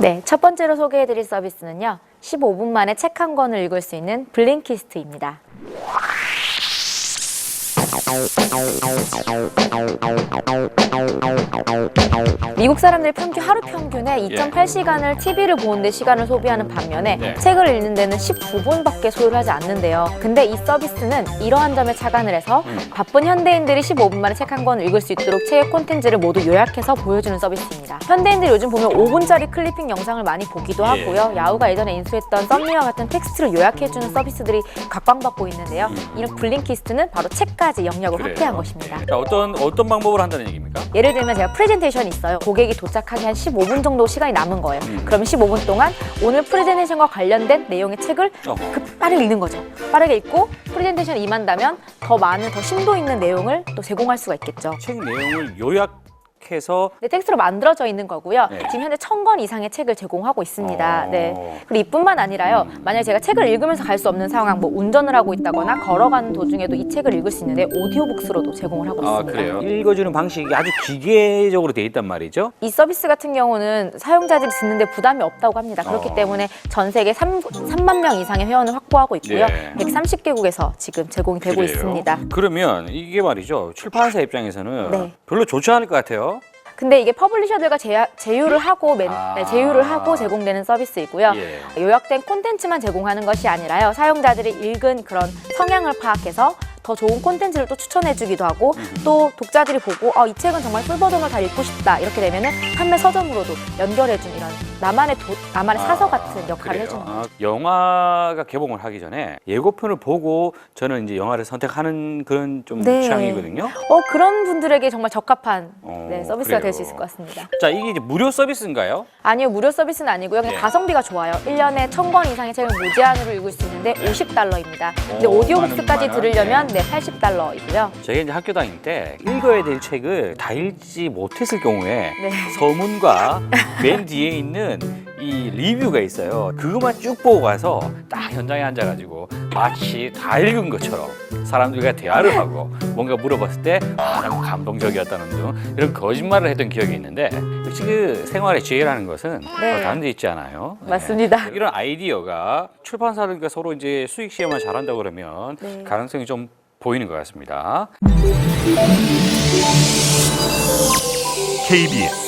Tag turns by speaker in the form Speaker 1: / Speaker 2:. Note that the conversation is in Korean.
Speaker 1: 네, 첫 번째로 소개해드릴 서비스는요. 15분 만에 책 한 권을 읽을 수 있는 블링키스트입니다. 미국 사람들이 평균 하루 평균에 2.8시간을 TV를 보는데 시간을 소비하는 반면에
Speaker 2: 네.
Speaker 1: 책을 읽는 데는 19분밖에 소요를 하지 않는데요. 근데 이 서비스는 이러한 점에 착안을 해서
Speaker 2: 음.
Speaker 1: 바쁜 현대인들이 15분 만에 책 한 권 읽을 수 있도록 책의 콘텐츠를 모두 요약해서 보여주는 서비스입니다. 현대인들이 요즘 보면 5분짜리 클리핑 영상을 많이 보기도
Speaker 2: 예.
Speaker 1: 하고요. 야후가 예전에 인수했던 썸미와 같은 텍스트를 요약해주는 서비스들이 각광받고 있는데요.
Speaker 2: 음.
Speaker 1: 이런 블링키스트는 바로 책까지 영역을
Speaker 2: 그래요.
Speaker 1: 확대한 것입니다.
Speaker 2: 예. 자, 어떤 어떤 방법을 한다는 얘기입니까?
Speaker 1: 예를 들면 제가 프레젠테이션이 있어요. 고객이 도착하기 한 15분 정도 시간이 남은 거예요.
Speaker 2: 음.
Speaker 1: 그러면 15분 동안 오늘 프레젠테이션과 관련된 내용의 책을
Speaker 2: 어.
Speaker 1: 급 빠르게 읽는 거죠. 빠르게 읽고 프레젠테이션이 임한다면 더 많은 더 심도 있는 내용을 또 제공할 수가 있겠죠.
Speaker 2: 책 내용을 요약 해서
Speaker 1: 네, 텍스트로 만들어져 있는 거고요.
Speaker 2: 네.
Speaker 1: 지금 현재 천 권 이상의 책을 제공하고 있습니다.
Speaker 2: 어.
Speaker 1: 네. 그리고 이뿐만 아니라요.
Speaker 2: 음.
Speaker 1: 만약에 제가 책을 읽으면서 갈 수 없는 상황, 뭐 운전을 하고 있다거나 걸어가는 도중에도 이 책을 읽을 수 있는데 오디오북스로도 제공을 하고
Speaker 2: 아
Speaker 1: 있습니다.
Speaker 2: 그래요. 읽어주는 방식이 아주 기계적으로 돼 있단 말이죠.
Speaker 1: 이 서비스 같은 경우는 사용자들이 듣는데 부담이 없다고 합니다. 그렇기
Speaker 2: 어.
Speaker 1: 때문에 전 세계 3, 3만 명 이상의 회원을 확보하고 있고요.
Speaker 2: 네.
Speaker 1: 130개국에서 지금 제공이 되고
Speaker 2: 그래요.
Speaker 1: 있습니다.
Speaker 2: 그러면 이게 말이죠. 출판사 입장에서는
Speaker 1: 네.
Speaker 2: 별로 좋지 않을 것 같아요.
Speaker 1: 근데 이게 퍼블리셔들과 제, 제휴를 하고 맨-
Speaker 2: 아.
Speaker 1: 네, 제휴를 하고 제공되는 서비스이고요.
Speaker 2: 예.
Speaker 1: 요약된 콘텐츠만 제공하는 것이 아니라요. 사용자들이 읽은 그런 성향을 파악해서 더 좋은 콘텐츠를 또 추천해주기도 하고 또 독자들이 보고 어, 이 책은 정말 풀 버전을 다 읽고 싶다 이렇게 되면은 판매 서점으로도 연결해준 이런 나만의 도, 나만의 사서 같은 역할을
Speaker 2: 그래요.
Speaker 1: 해주는 거죠.
Speaker 2: 아, 영화가 개봉을 하기 전에 예고편을 보고 저는 이제 영화를 선택하는 그런 좀
Speaker 1: 네.
Speaker 2: 취향이거든요.
Speaker 1: 어 그런 분들에게 정말 적합한
Speaker 2: 어,
Speaker 1: 네, 서비스가 될 수. 있을 것 같습니다.
Speaker 2: 자 이게 이제 무료 서비스인가요?
Speaker 1: 아니요 무료 서비스는 아니고요. 그냥
Speaker 2: 예.
Speaker 1: 가성비가 좋아요. 1년에 1000권 이상의 책을 무제한으로 읽을 수 있는데 50달러입니다. 근데
Speaker 2: 오,
Speaker 1: 오디오북스까지 들으려면 네 80달러이고요.
Speaker 2: 저희가 이제 학교 다닐 때 읽어야 될 책을 다 읽지 못했을 경우에
Speaker 1: 네.
Speaker 2: 서문과 맨 뒤에 있는 이 리뷰가 있어요. 그것만 쭉 보고 가서 딱 현장에 앉아가지고 마치 다 읽은 것처럼 사람들과 대화를 하고 뭔가 물어봤을 때 아, 너무 감동적이었다는 등 이런 거짓말을 했던 기억이 있는데 역시 그 생활의 지혜라는 것은
Speaker 1: 네.
Speaker 2: 어, 다른 데 있지 않아요? 네.
Speaker 1: 맞습니다.
Speaker 2: 이런 아이디어가 출판사들과 서로 이제 수익 시험을 잘한다 그러면
Speaker 1: 네.
Speaker 2: 가능성이 좀 보이는 것 같습니다.
Speaker 3: KBS